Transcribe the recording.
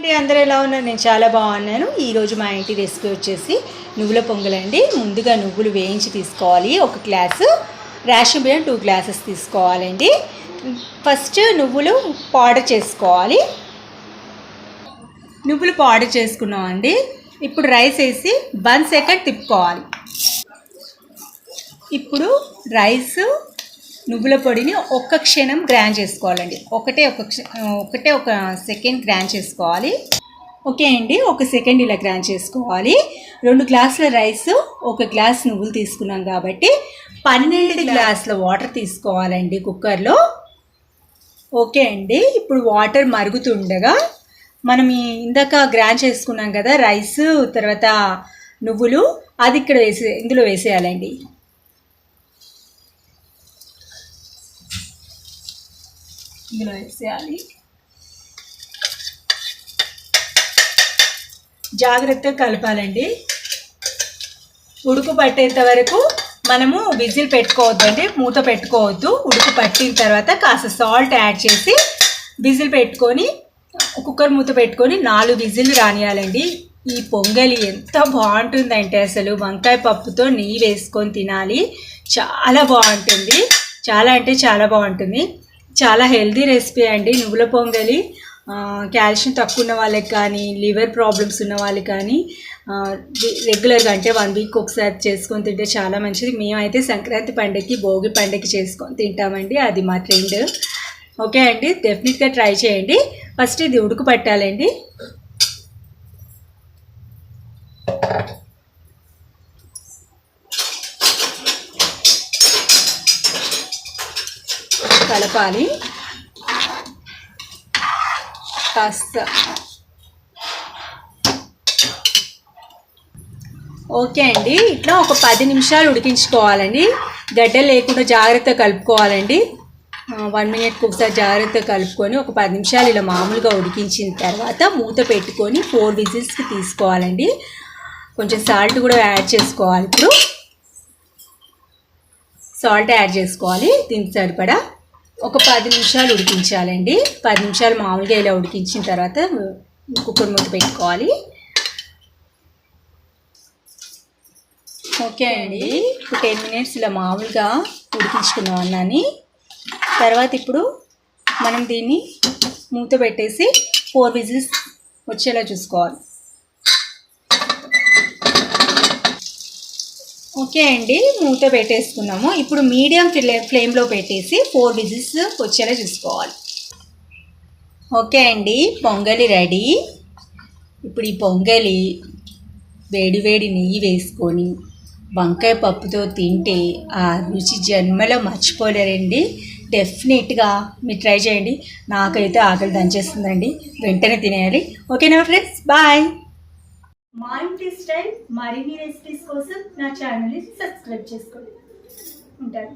అండి అందరూ ఎలా ఉన్నారు? నేను చాలా బాగున్నాను. ఈరోజు మా ఇంటి రెసిపీ వచ్చేసి నువ్వుల పొంగలండి ముందుగా నువ్వులు వేయించి తీసుకోవాలి. ఒక గ్లాసు రేషన్ బియ్యం టూ గ్లాసెస్ తీసుకోవాలండి. ఫస్ట్ నువ్వులు పౌడర్ చేసుకోవాలి. నువ్వులు పౌడర్ చేసుకున్నామండి ఇప్పుడు రైస్ వేసి వన్ సెకండ్ తిప్పుకోవాలి. ఇప్పుడు రైస్ నువ్వుల పొడిని ఒక్క క్షణం గ్రాండ్ చేసుకోవాలండి. ఒకటే ఒక ఒకటే ఒక సెకండ్ గ్రాండ్ చేసుకోవాలి. ఓకే అండి ఒక సెకండ్ ఇలా గ్రాండ్ చేసుకోవాలి. రెండు గ్లాసుల రైస్ ఒక గ్లాస్ నువ్వులు తీసుకున్నాం కాబట్టి పన్నెండు గ్లాసుల వాటర్ తీసుకోవాలండి కుక్కర్లో ఓకే అండి ఇప్పుడు వాటర్ మరుగుతుండగా మనం ఇందాక గ్రాండ్ చేసుకున్నాం కదా రైస్ తర్వాత నువ్వులు అది ఇక్కడ వేసే ఇందులో వేసేయాలండి. ఇందులో వేసేయాలి. జాగ్రత్తగా కలపాలండి. ఉడుకు పట్టేంత వరకు మనము విజిల్ పెట్టుకోవద్దండి మూత పెట్టుకోవద్దు. ఉడుకు పట్టిన తర్వాత కాస్త సాల్ట్ యాడ్ చేసి విజిల్ పెట్టుకొని కుక్కర్ మూత పెట్టుకొని నాలుగు విజిల్ రానియాలండి. ఈ పొంగలి ఎంత బాగుంటుందంటే అసలు. వంకాయ పప్పుతో నెయ్యి వేసుకొని తినాలి. చాలా బాగుంటుంది. చాలా అంటే చాలా బాగుంటుంది. చాలా హెల్దీ రెసిపీ అండి. నువ్వుల పొంగలి క్యాల్షియం కాల్షియం తక్కువ ఉన్న వాళ్ళకి కానీ లివర్ ప్రాబ్లమ్స్ ఉన్న వాళ్ళకి కానీ రెగ్యులర్గా అంటే వన్ వీక్ ఒకసారి చేసుకొని తింటే చాలా మంచిది. మేమైతే సంక్రాంతి పండగకి భోగి పండగకి చేసుకొని తింటామండి. అది మా ట్రెండ్. ఓకే అండి. డెఫినెట్గా ట్రై చేయండి. ఫస్ట్ ఇది ఉడుకు పట్టాలండి కలపాలి. కాస్త. ఓకే అండి. ఇట్లా ఒక పది నిమిషాలు ఉడికించుకోవాలండి. గడ్డ లేకుండా జాగ్రత్త కలుపుకోవాలండి. వన్ మినిట్కి ఒకసారి జాగ్రత్తగా కలుపుకొని ఒక పది నిమిషాలు ఇలా మామూలుగా ఉడికించిన తర్వాత మూత పెట్టుకొని ఫోర్ విజిల్స్కి తీసుకోవాలండి. కొంచెం సాల్ట్ కూడా యాడ్ చేసుకోవాలి ఇప్పుడు. సాల్ట్ యాడ్ చేసుకోవాలి. దీనికి సరిపడా ఒక పది నిమిషాలు ఉడికించాలండి. పది నిమిషాలు మామూలుగా ఇలా ఉడికించిన తర్వాత కుక్కర్ మూత పెట్టుకోవాలి. ఓకే అండి. ఇప్పుడు టెన్ మినిట్స్ ఇలా మామూలుగా ఉడికించుకున్నాం అన్నాన్ని తర్వాత ఇప్పుడు మనం దీన్ని మూత పెట్టేసి ఫోర్ విజిల్స్ వచ్చేలా చూసుకోవాలి. ఓకే అండి మూత పెట్టేసుకున్నాము. ఇప్పుడు మీడియం ఫ్లే ఫ్లేమ్లో పెట్టేసి ఫోర్ విజిల్స్ వచ్చేలా చూసుకోవాలి. ఓకే అండి పొంగలి రెడీ. ఇప్పుడు ఈ పొంగలి వేడి వేడి నెయ్యి వేసుకొని వంకాయ పప్పుతో తింటే ఆ రుచి జన్మలో మర్చిపోలేరండి. డెఫినెట్గా మీరు ట్రై చేయండి. నాకైతే ఆకలి దంచేస్తుందండి. వెంటనే తినేయాలి. ఓకేనా ఫ్రెండ్స్? బాయ్. మా ఇంటి స్టైల్ మరిన్ని రెసిపీస్ కోసం నా ఛానల్ని సబ్స్క్రైబ్ చేసుకోండి. ఉంటాను.